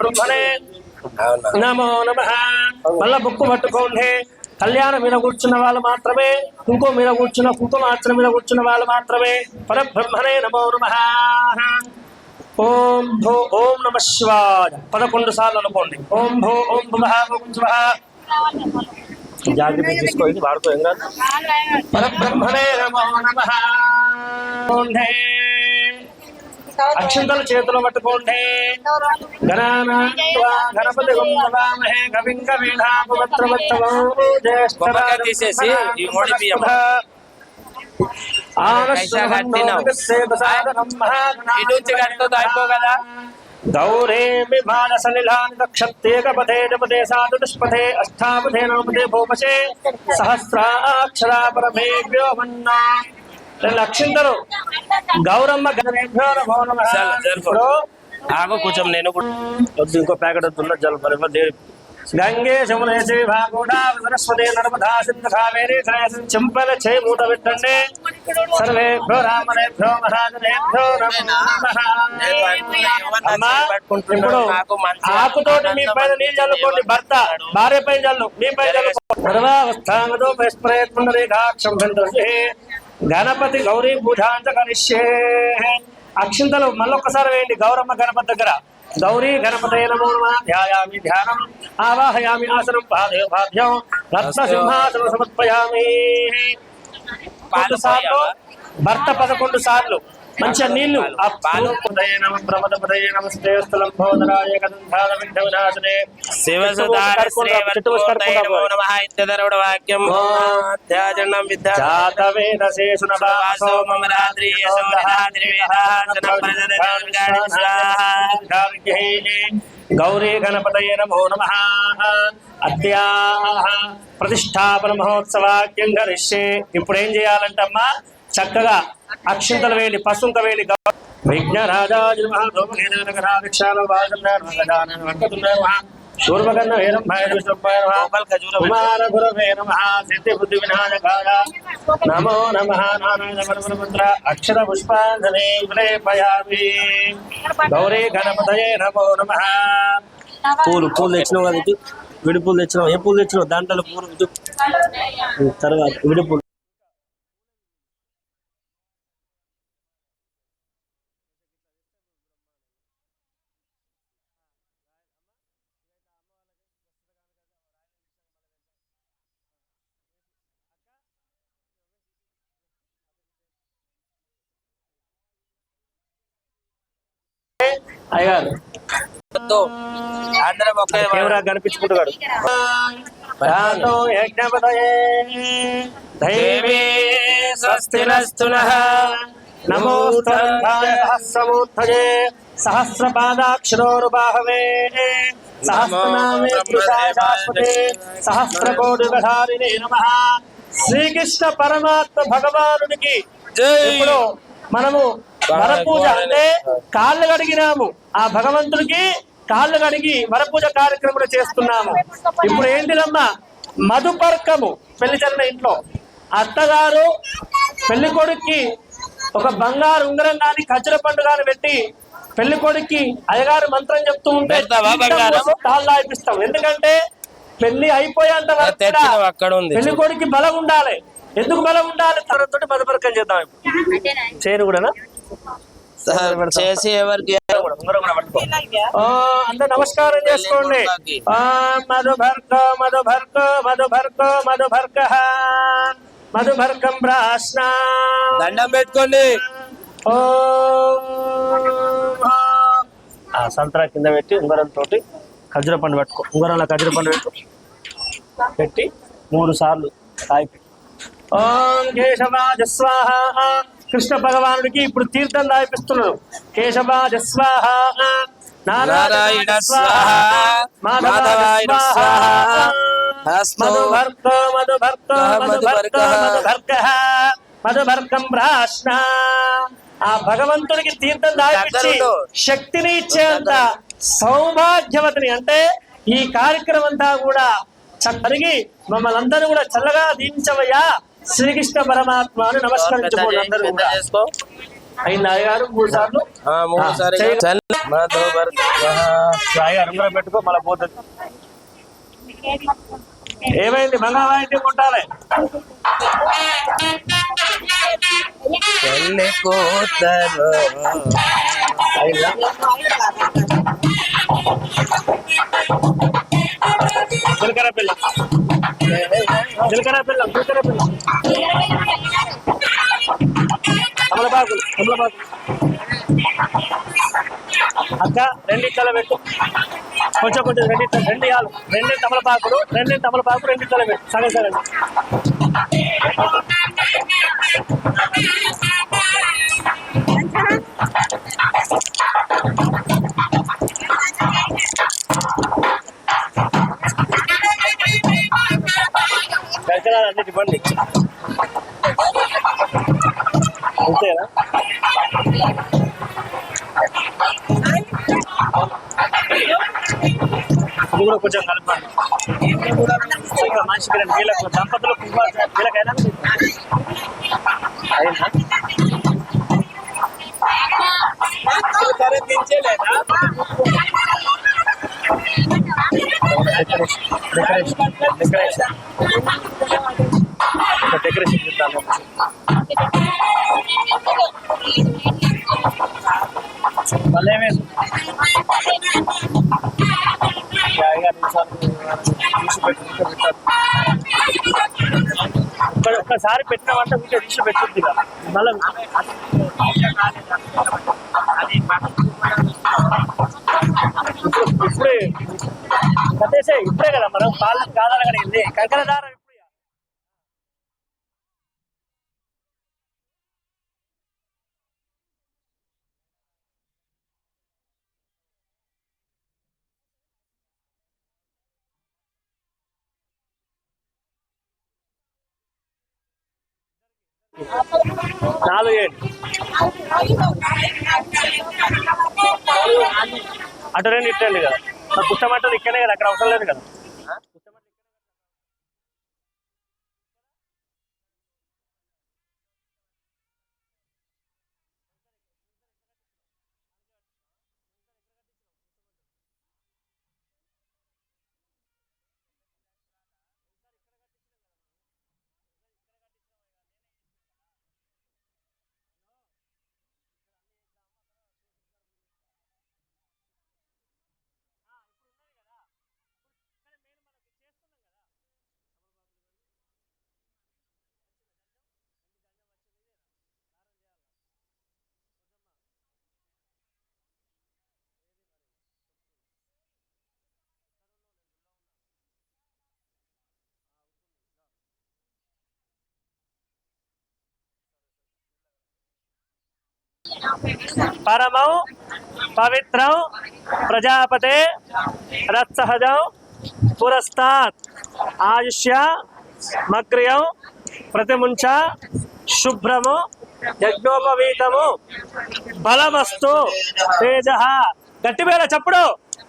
బ్రహ్మణే. నమో నమ. మళ్ళా బుక్కు పట్టుకోండి. కళ్యాణం మీద కూర్చున్న వాళ్ళు మాత్రమే కుంకుమ మీద కూర్చున్న కుంకుమార్చన మీద కూర్చున్న వాళ్ళు మాత్రమే. పరబ్రహ్మణే నమో నమ. ఓం భూ ఓం నమ శివాయ. పదకొండు సార్లు అనుకోండి. ఓం భూ ఓం జాగ్రత్త తీసుకో ఇది వాడుకో ఏం కాదు పరబ్రహ్మణే నమో నమ. అక్షంతలు చేతిలో పట్టుకోండి గణానాత్వా గణపతి గుంభవామహే కవిం కవీనాపవత్రవత్తమో కొబ్బరికాయ తీసేసి ఈ మూడి బియ్యం. కైసా కట్టినావు? ఇటు నుంచి కట్టుతో అయిపో కదా గౌరే విమానసలిలాని దక్షత్యేకపథే జపదే సాధు దుష్పథే అష్టాపథే నవపథే భూపశే సహస్రాక్షరా పరమేభ్యో మన్నా గౌరమ్మ. చాలు, జరుపు. ఇప్పుడు? ఆగో కొంచెం నేను వద్దు ఇంకో ప్యాకెట్ వద్దు జల్ పరిపదే గంగే శమునే శ్రీభాగోడా సరస్వతి నర్మదా సింధు కావేరి చెంపల చేయి మూట పెట్టండి. సర్వేభ్యో రామనేభ్యో మహాజనేభ్యో ఇప్పుడు ఆకుతోటి మీ పైన నీళ్ళు చల్లుకోండి భర్త. భార్య పైన చల్లు మీ పైన చల్లుకోండి సర్వావస్థాంగతో ప్రయత్నరేఖాక్షం గణపతి గౌరీ పూజాంత కరిష్యే. అక్షింతలు మళ్ళొక్కసారి వేయండి. గౌరమ్మ గణపతి దగ్గర. గౌరీ గణపతే నమో ధ్యాయామి ధ్యానం. ఆవాహయామి ఆసనం. పాదే పాద్యం. రత్న సింహాసనం సమర్పయామి భర్త పదకొండు సార్లు. నీళ్ళు వాక్యం. గౌరీ గణపతయ నమో. నమ అద్యా ప్రతిష్టాపన మహోత్సవాక్యం గరిష్యే ఇప్పుడు ఏం చేయాలంటమ్మా? చక్కగా అక్షింతలు వేయండి పసుంక వేయండి. గౌ- విఘ్నరాజాజు శూర్మకన్న వేరం గోపాల్ ఖజూర కుమార గురవే నమ. సిద్ధి బుద్ధి వినాయకాయ నమో నమ. నారాయణ మంత్ర. అక్షర పుష్పాంజలి ప్రేపయామి గౌరీ గణపతయే నమో నమ. పూలు పూలు తెచ్చినావు కదా విడి పూలు తెచ్చినావు. ఏ పూలు తెచ్చినావు? దాంట్లో పూలు తర్వాత విడి పూలు. అయ్యారు కనిపించుకుంటున్నాడు దైవే సహస్రపాదాక్షరోరుబాహవే సహస్రనామే శాశ్వతే సహస్రకోటిధారిణే నమ. శ్రీకృష్ణ పరమాత్మ భగవానుడికి జై. మనము వరపూజ అంటే కాళ్ళు కడిగినాము. ఆ భగవంతుడికి కాళ్ళు కడిగి వరపూజ కార్యక్రమం చేస్తున్నాము. ఇప్పుడు ఏంటిదమ్మా? మధుపర్కము పెళ్ళి జరిగిన ఇంట్లో. అత్తగారు పెళ్ళి కొడుక్కి ఒక బంగారు ఉంగరం గాని ఖర్చుల పండు గాని పెట్టి పెళ్ళి కొడుక్కి అయ్యగారు మంత్రం చెప్తూ ఉంటే? కాళ్ళు ఆయిపిస్తాం ఎందుకంటే పెళ్ళి అయిపోయేంత వరకు కూడా తెచ్చినావు అక్కడ ఉంది. పెళ్ళి కొడుకు బలం ఉండాలి. ఎందుకు బలం ఉండాలి? తనతో మధుపర్కం చేద్దాం ఇప్పుడు. చేయను కూడానా? సార్, చేసి ఎవరికి ఉంగరం కూడా పట్టుకో. ఆ, అందరూ నమస్కారం చేసుకోండి. ఆ, మధుభర్క మధుభర్క మధుభర్క మధుభర్క మధుభర్కం ప్రాశ్న. దండం పెట్టుకోండి. ఓ ఆ. సంతరా కింద పెట్టి ఉంగరం తోటి ఖర్జూర పండు పెట్టుకో. ఉంగరంలో ఖర్జూర పండు పెట్టు. పెట్టి మూడు సార్లు తాగి ఓం కేశవాజ స్వాహ. కృష్ణ భగవానుడికి ఇప్పుడు తీర్థం దాయిపిస్తున్నాడు కేశవాజ స్వాహ నారాయణ స్వాహ మాధవాయన స్వాహ మధుభర్క మధుభర్క ప్రాశ్న ఆ భగవంతుడికి తీర్థం దాయిపించి. శక్తిని ఇచ్చేంత సౌభాగ్యవతిని అంటే ఈ కార్యక్రమం అంతా కూడా చక్కరిగి మమ్మల్ని అందరూ కూడా చల్లగా దీవించవయ్యా. శ్రీకృష్ణ పరమాత్మ అని నమస్కరించుకోండి అయింది మూడు సార్లు పెట్టుకో మళ్ళీ పోతుంది ఏమైంది? మంగళవాయిద్యం కొట్టాలి చెల్లి అయిందా? జీలకర్ర పిల్ల జీలకర్ర పిల్ల జీలకర్ర పిల్ల తమలపాకులు తమలపాకులు అక్క రెండిట్ల పెట్టు. కొంచెం కొంచెం రెండు రెండు ఇవ్వాలి రెండు తమలపాకులు రెండు తమలపాకు రెండిట్ల పెట్టు. సరే సరే. దర్శనాలు అన్నిటి బండి అంతేనా ఇది కూడా కొంచెం కలపండి ఇంకా మనిషికి రెండు వీళ్ళకు దంపతులకు వీళ్ళకైనా అయిందా డెకరేషన్ డెకరేషన్ డెకరేషన్ డెకరేషన్ ఒకసారి పెట్టిన వంట ఇంకా తీసి పెట్టుద్ది కదా. మళ్ళీ ఇప్పుడే కట్టేసే ఇప్పుడే కదా మనం పాలు కాదాలి కదా కంకర దారం ఇప్పుడు నాలుగు. ఏడు అటు రెండు ఇటు రెండు కదా. మరి పుట్టమంటది ఇక్కడే కదా అక్కడ అవసరం లేదు కదా. పరమౌ పవిత్రం ప్రజాపతే రత్సహజం పురస్తాత్ ఆయుష్య మగ్రియం ప్రతిముంచ శుభ్రము యజ్ఞోపవీతము బలమస్తు తేజ. గట్టి పేర చప్పుడు.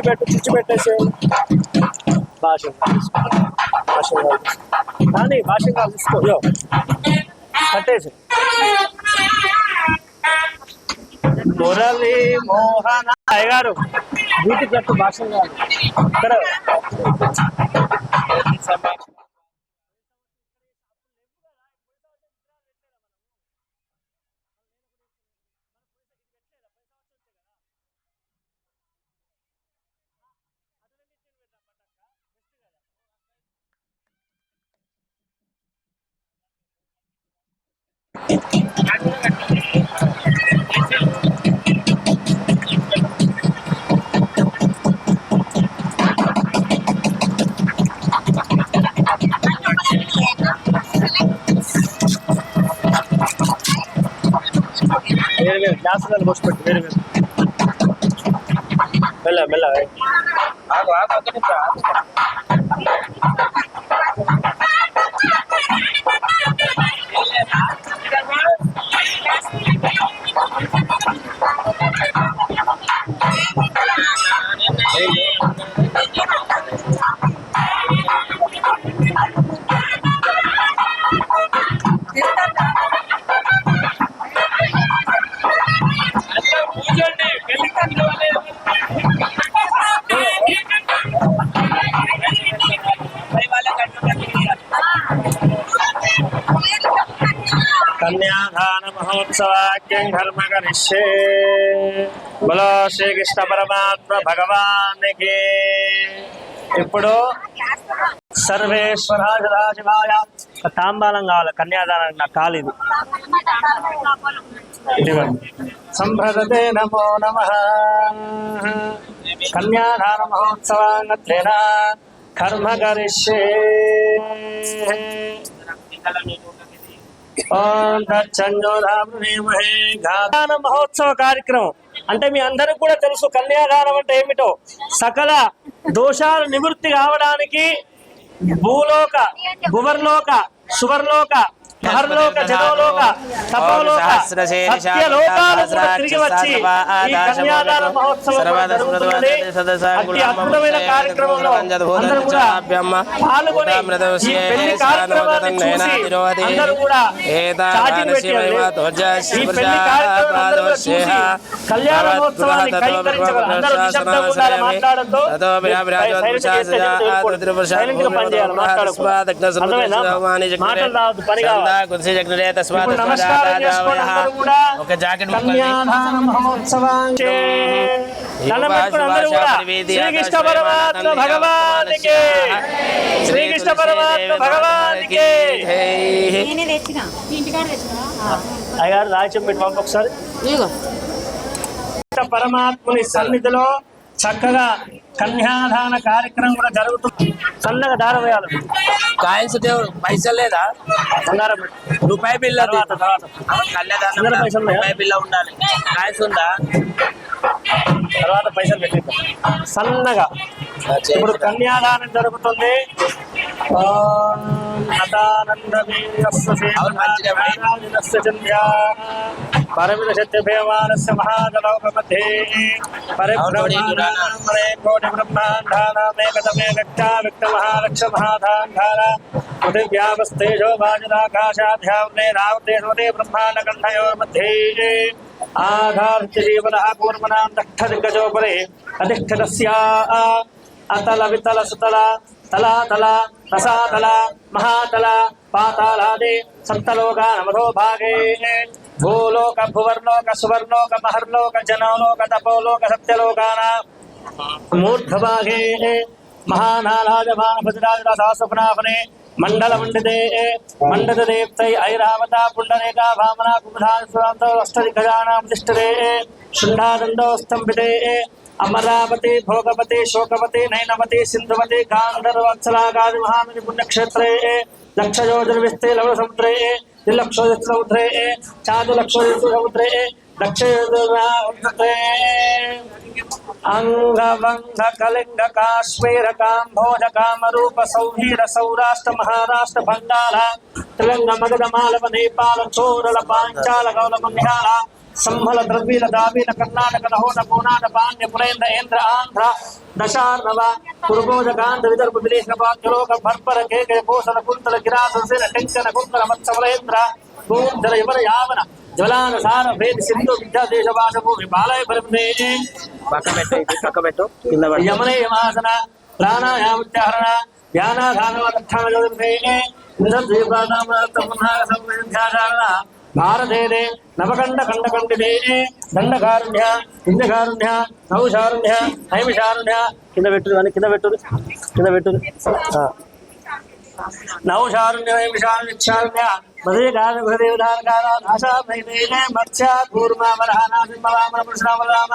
చింపి పెట్టు చిచ్చు పెట్టేసి భాష భాష కానీ భాష కాదు తీసుకో. కట్టేసి మురళి మోహన అయ్యగారు వీటి కట్టు భాష కాదు ఇక్కడ. గ్యాస్ మీద పోసిపెట్టు వేరు వేరు. మెల్ల మెల్ల మహోత్సవాక్యం ధర్మ కరిష్యే బలో శ్రీకృష్ణ పరమాత్మ భగవానికి ఇప్పుడు సర్వేశ్వరాజ రాజవాయ తాంబాలం కావాలి కన్యాదానం నాకు కాలేదు ఇదిగోండి. సంభ్రదతే నమో నమ. కన్యాదాన మహోత్సవాంగత్వేన కర్మ కరిష్యే ఓం తచ్చంజోధామహే గాన మహోత్సవ కార్యక్రమం. అంటే మీ అందరికి కూడా తెలుసు కన్యాదానం అంటే ఏమిటో? సకల దోషాలు నివృత్తి కావడానికి భూలోక భువర్లోక సువర్లోక మహర్లోక జనోలోక తపోలోక సత్యలోకాలు కూడా తిరిగి వచ్చి ఈ కన్యాదాన మహోత్సవం జరుగుతున్నది అతి అద్భుతమైన కార్యక్రమంలో అందరూ కూడా పాల్గొని ఈ పెళ్ళి కార్యక్రమాన్ని చూసి అందరూ కూడా ఛార్జింగ్ పెట్టారు ఈ పెళ్ళి కార్యక్రమం అందరూ కూడా చూసి కళ్యాణ మహోత్సవాన్ని కైంకరించగలరు అందరూ నిశ్శబ్దంగా ఉండాలి మాట్లాడద్దు సైలెంట్గా పనిచేయాలి మాట్లాడకూడదు అర్థమైందా మాటలు రావద్దు పని కావాలి చేసుకోండి అందరూ కూడా. ఒక జాకెట్ శ్రీకృష్ణ పరమాత్మ భగవానికి శ్రీకృష్ణ పరమాత్మ తెచ్చిన అయ్యారు రాజ్యం పెట్టి పరమాత్ముని సన్నిధిలో చక్కగా కన్యాదాన కార్యక్రమం కూడా జరుగుతుంది. సన్నగా దారం వేయాలి. కాయిన్స్ దేవు పైసలు లేదా? బంగారం. రూపాయి బిల్ల తర్వాత తర్వాత. చిల్లర పైసలు? రూపాయి బిల్ల ఉండాలి. కాయిన్స్ ఉందా? తర్వాత పైసలు పెట్టి సన్నగా. ఇప్పుడు కన్యాదానం జరుగుతుంది. పరమిదశత్యభేవానస్య మహాజలౌకమధ్యే పరిబ్రహ్మాణామరే కోటి బ్రహ్మాండానామేకతమే గట్టా విక్తమహాలక్ష మహాధాంధార. పృథివ్యావస్థేజో వాజురాకాశాధ్యావనే రావతేషోతే బ్రహ్మాండకంఠయోర్మధ్యే ఆధారిత జీవనः కూర్మనాం దక్షదిగ్గజోపరే అధిష్ఠితస్యా అతల వితల సుతల తలాతల రసాతల మహాతల పాతాళాది సప్తలోకానమధో భాగే భూలోక భువర్లోక సువర్లోక మహర్లోక జనలోక తపోలోక సత్యలోకాన మూర్ధభాగే మహానాలాజమాన మండల మండితే ఐరావత పుండరేకా వామన కుముధాంతో అష్టదిగ్గజానాం తిష్టతే శృండాదండో అమరావతి భోగవతి శోకవతి నైనవతి సింధువతి గాంధర్వత్సలాగాది మహానది పుణ్యక్షేత్రే లక్షయోజన లవణ సముద్రే త్రిలక్షోజన సముద్రే చాదు చాతులక్షోజన సముద్రే. లక్షయోజన అంగవంగ కళింగ కాశ్మీర కాంభోజ కామరూప సౌహీర సౌరాష్ట్ర మహారాష్ట్ర బంగాళ తెలంగ మగధ మాలవ నేపాల చోరల పాంచాల గౌల మంగాళ సంహల ద్రవీల దావీల కర్ణాటక నహోన కోనాట పాండ్య పురేంద్ర ఏంద్ర ఆంధ్ర దశార్ణవ కురుగోజ గాంధ విదర్భ విదేశ పాక్యలోక భర్పర కేక కోసల కుంతల కిరాసన టెంకన కుంతల మత్సవలేంద్ర గోంధర యవన యావన జ్వలాన సార భేద సింధు విద్యా దేశ వాసము విబాలయ పరిపదే పక్క పెట్టు ఇది పక్క పెట్టు కింద పట్టు. యమనే యమాసన ప్రాణాయాముచ్చారణ ధ్యానాధానవత్థానయోధే నిధద్వీపానామత్తపునాగసంధ్యాచారణ భారతేనే నవకండ ఖండకండిదే దండకారుణ్య ఇంద్రకారుణ్య నౌశారుణ్య నైమిషారుణ్య కింద పెట్టు అని కింద పెట్టు కింద పెట్టు ఆ. నౌశారుణ్య నైమిషారుణ్య మదే కాద భదేవదాన కాద నాశా భైదేనే మత్స్య కూర్మ వరహానా సింహవామన పురుషరామ శ్రీరామ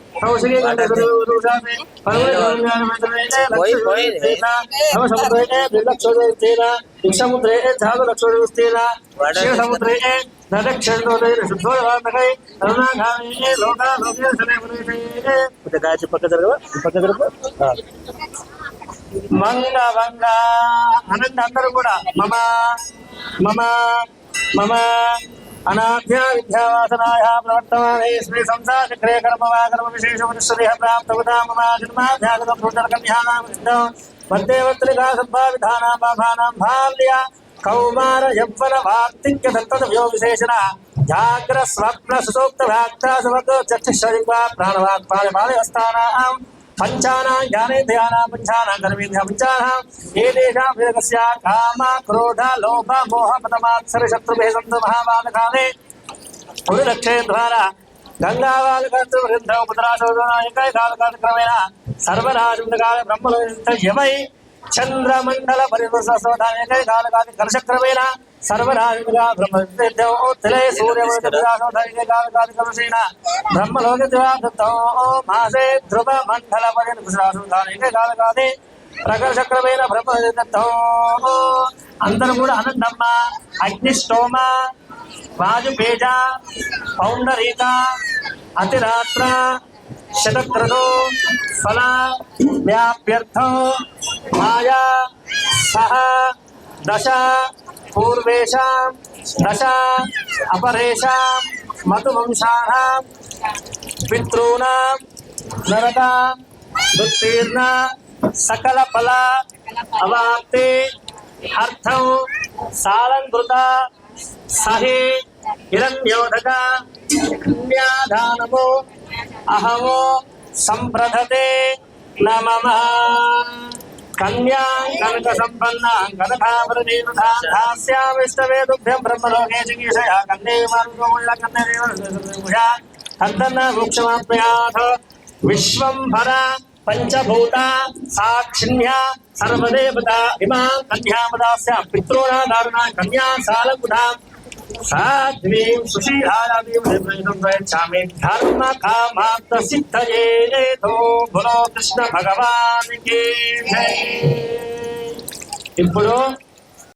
గురుషామి పోయి, పోయి. సముద్రే ద్విలక్షోదయస్తేన సముద్రే చాలు మంగ మంగ అనంత అందరూ కూడా మమ మమ మమ అనాభ్య విద్యావాసనాయ ప్రవర్తమానే శ్రీ సంసాచక్రే కర్మ వా కర్మ విశేష సంభావిధానాం బాభానాం భాల్య కౌమార యవ్వన వార్తిక్య విశేషణ జాగ్ర స్వప్న సుసూక్త భక్త సువర్గ ప్రాణవాక్ పాద పంచానాం ధ్యాన పంచానాం కర్మేంద్రియ పంచానాం ఏదేషాం విదగస్య కామ క్రోధ లోభ మోహ మతమాత్సర శత్రుభే సంత మహాబాధకాలే పురులక్షే ద్వారా గంగావాలకర్త వృద్ధ ఉపద్రాశోదనాయకై కాలకాల క్రమేణ సర్వరాజుండకాల బ్రహ్మలో యమై చంద్రమండల పరివసోధాయకై కాలకాలి కలశక్రమేణ సర్వరాజుగా బ్రహ్మవిద్యోత్తలే సూర్యమృతోధాయకై కలశేన బ్రహ్మలోక మాసే ధ్రువ మండల పరివసోధాయకై కాలకాలి ప్రకర్షక్రమేణ అందరూ కూడా అనందమ్మ అగ్నిష్టోమ వాజుపేజ పౌండరీక అతిరాత్ర శతక్రతో ఫల వ్యాప్యర్థం మాయా సహ దశ పూర్వేషాం దశ అపరేషాం మధువంశానాం పితॄణాం నరక ఉత్తీర్ణ సకల ఫల అవాప్తి అర్థం సాలంకృత సహి హిరణ్యోధక కన్యాదానము అహమో సంప్రదతే నమమ కన్యా కనక సంపన్న కనకాభరణీయాస్యామిష్టవేదుభ్యం బ్రహ్మలోకే చికీషయా కన్నే మార్గోళ్ళ కన్నేవ తద్దన్న వృక్షమాప్యాథ విశ్వంభర పంచభూత సాక్షిణ్య సర్వదేవత ఇమా కన్యామదాస్య పితॄణా దారుణ కన్యా సాలకుడా సాధ్వీం సుశీలాదీం నిర్ణయం ప్రయచ్చామి ధర్మ కామాత్మ సిద్ధయే తో బులో కృష్ణ భగవానికి జై. ఇప్పుడు